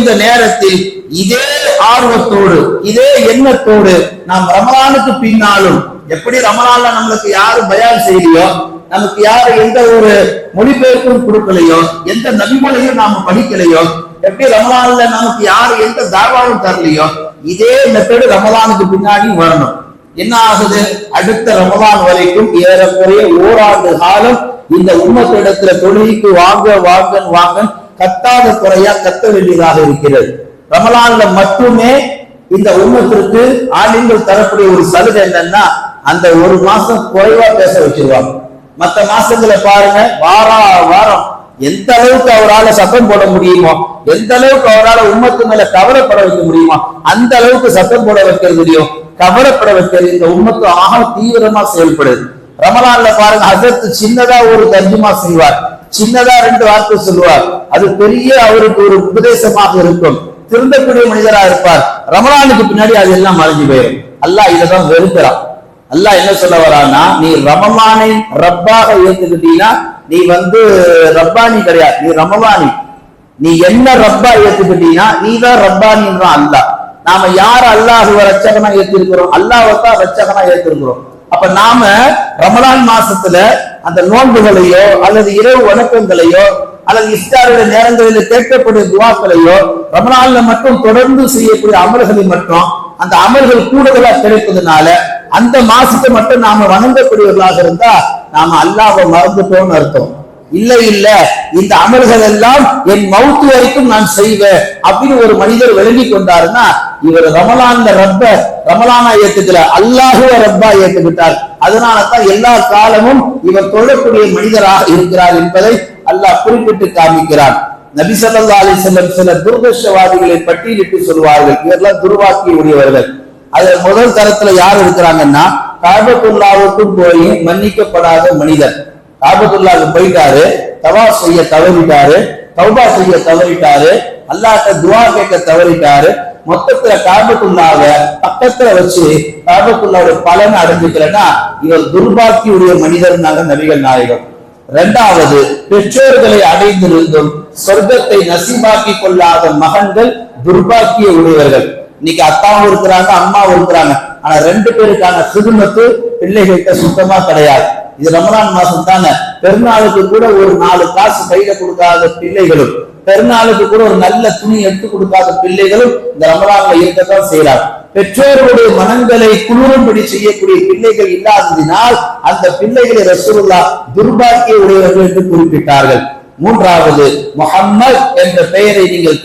இந்த நேரத்தில் இதே ஆர்வத்தோடு இதே எண்ணத்தோடு நாம் ரமலானுக்கு பின்னாலும் எப்படி ரமலான்ல நம்மளுக்கு யாரு பயான் செய்யலையோ நமக்கு யாரு எந்த ஒரு மொழிபெயர்ப்பும் கொடுக்கலையோ எந்த நபிமொழியும் நாம படிக்கலையோ எப்படி ரமலான்ல நமக்கு யாரு எந்த தாவாவும் தரலையோ இதே மெத்தடு ரமலானுக்கு பின்னாடி வரணும். என்ன ஆகுது? அடுத்த ரமலான் வரைக்கும் ஏறக்குறைய ஓராண்டு காலம் இந்த உம்மத்திடத்துல தொழிலுக்கு வாங்க வாங்கன் வாங்கன் கத்தாத குறையா கத்த வேண்டியதாக இருக்கிறது. ரமலான்ல மட்டுமே இந்த உண்மத்திற்கு ஆளுங்கள் தரக்கூடிய ஒரு சலுகை என்னன்னா அந்த ஒரு மாசம் குறைவா பேச வச்சிருவாங்க. மத்த மாசங்களை பாருங்க வாரா வாரம் எந்த அளவுக்கு அவரால் சத்தம் போட முடியுமோ எந்த அளவுக்கு அவரால் உண்மத்து மேல கவலைப்பட வைக்க முடியுமோ அந்த அளவுக்கு சத்தம் போட வைக்கிறதுலையும் கவலைப்பட வைக்கிறது இந்த உண்மத்து ஆக தீவிரமா செயல்படுது. ரமலான்ல பாருங்க அதற்கு சின்னதா ஒரு தர்ஜுமா செய்வார். சின்னதா ரெண்டு வார்த்தை சொல்லுவார். அது பெரிய அவருக்கு ஒரு உபதேசமாக இருக்கும். திருந்தக்கூடிய மனிதரா இருப்பார். ரமலானுக்கு பின்னாடி அது எல்லாம் மறைஞ்சு போயிடும் அல்லாஹ் இதைதான் வெறுக்கிறான். அல்லாஹ் என்ன சொல்ல வரான்னா நீ ரமமானை ரப்பாக ஏத்துக்கிட்டீங்கன்னா நீ வந்து ரப்பானி கிடையாது. நீ ரமமானி. நீ என்ன ரப்பா ஏத்துக்கிட்டீங்கன்னா நீ தான் ரப்பானின்றான் அல்லாஹ். நாம யார் அல்லாஹுவ ரச்சகனா ஏத்திருக்கிறோம்? அல்லாஹ் தான் ரச்சகனா ஏத்திருக்கிறோம். அப்ப நாம ரமலான் மாசத்துல அந்த நோன்புகளையோ அல்லது இரவு வணக்கங்களையோ அல்லது இஸ்தாருடைய நேரங்களில் கேட்கக்கூடிய துவாக்களையோ ரமலான்ல மட்டும் தொடர்ந்து செய்யக்கூடிய அமல்களை மட்டும் அந்த அமல்கள் கூடுதலா கிடைப்பதனால அந்த மாசத்தை மட்டும் நாம வணங்கக்கூடியவர்களாக இருந்தா நாம அல்லாவை மறந்துட்டோம்னு அர்த்தம். இல்லை இல்ல. இந்த அமல்கள் எல்லாம் என் மவுத்து வரைக்கும் நான் செய்வேன் அப்படின்னு ஒரு மனிதர் விளங்கி கொண்டாருன்னா இவர் ரமலான்ல ரப்ப ரமலானா ஏத்துக்கல அல்லாஹுவ ரப்பா ஏத்துக்கிட்டார் அதனாலதான் எல்லா காலமும் இவர் தொழக்கூடிய மனிதராக இருக்கிறார் என்பதை அல்லாஹ் குறிப்பிட்டு காமிக்கிறான். நபி ஸல்லல்லாஹு அலைஹி சில துர்தர்ஷவாதிகளை பட்டியலிட்டு சொல்வார்கள். இவரெல்லாம் துர்வாக்கி உடையவர்கள் அதுல முதல் தரத்துல யார் இருக்கிறாங்கன்னா காபத்துல்லாவுக்கும் போய் மன்னிக்கப்படாத மனிதர். காபத்துல்லாவுக்கு போயிட்டாரு தவா செய்ய தவறிட்டாரு தௌபா செய்ய தவறிட்டாரு அல்லாட்ட துவா கேட்க தவறிட்டாரு. மொத்தத்துல காபத்துல்லாவ பக்கத்துல வச்சு காபத்துல்லாவுடைய பலன் அடைஞ்சுக்கலன்னா இவர் துர்பாக்கியுடைய மனிதர்னாங்க நபிகள் நாயகம். இரண்டாவது பெற்றோர்களை அடைந்திருந்தும் சொர்க்கத்தை நசிபாக்கி கொள்ளாத மகன்கள் துர்பாக்கிய உடையவர்கள். இன்னைக்கு அத்தாவும் இருக்கிறாங்க அம்மாவும் இருக்கிறாங்க. ஆனா ரெண்டு பேருக்கான சிறுமத்து பிள்ளைகள்கிட்ட சுத்தமா கிடையாது. இது ரமலான் மாசம் தானே பெருநாளுக்கு கூட ஒரு நாலு காசு கையில கொடுக்காத பிள்ளைகளும் பெருநாளுக்கு கூட ஒரு நல்ல துணி எடுத்து கொடுக்காத பிள்ளைகளும் இந்த ரமலான்ல இருக்கத்தான் செய்யறாங்க பெற்றோர்களுடைய மனங்களை குளிரும்படி செய்யக்கூடிய பிள்ளைகள் இல்லாததினால் அந்த பிள்ளைகளை ரசூல்லா துர்பாக்கிய உடையவர்கள் என்று குறிப்பிட்டார்கள். மூன்றாவது முகம்மது என்ற பெயரை நீங்கள்